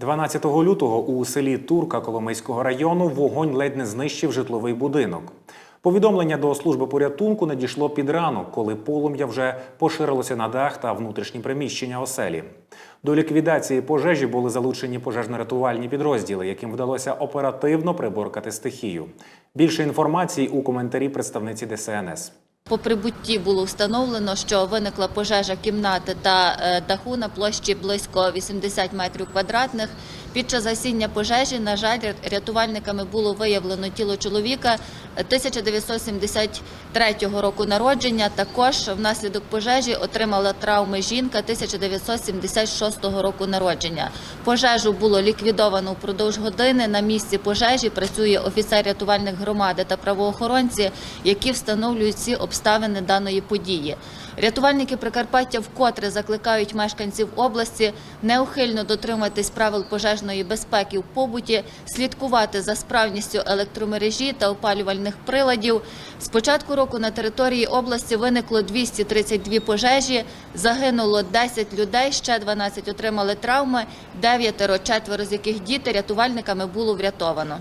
12 лютого у селі Турка Коломийського району вогонь ледь не знищив житловий будинок. Повідомлення до служби порятунку надійшло під ранок, коли полум'я вже поширилося на дах та внутрішні приміщення оселі. До ліквідації пожежі були залучені пожежно-рятувальні підрозділи, яким вдалося оперативно приборкати стихію. Більше інформації у коментарі представниці ДСНС. По прибутті було встановлено, що виникла пожежа кімнати та е, даху на площі близько 80 метрів квадратних. Під час гасіння пожежі, на жаль, рятувальниками було виявлено тіло чоловіка е, 1973 року народження. Також внаслідок пожежі отримала травми жінка 1976 року народження. Пожежу було ліквідовано впродовж години. На місці пожежі працює офіцер рятувальних громади та правоохоронці, які встановлюють всі обставини даної події. Рятувальники Прикарпаття вкотре закликають мешканців області неухильно дотримуватись правил пожежної безпеки в побуті, слідкувати за справністю електромережі та опалювальних приладів. З початку року на території області виникло 232 пожежі, загинуло 10 людей, ще 12 отримали травми, дев'ятеро, четверо з яких діти рятувальниками було врятовано.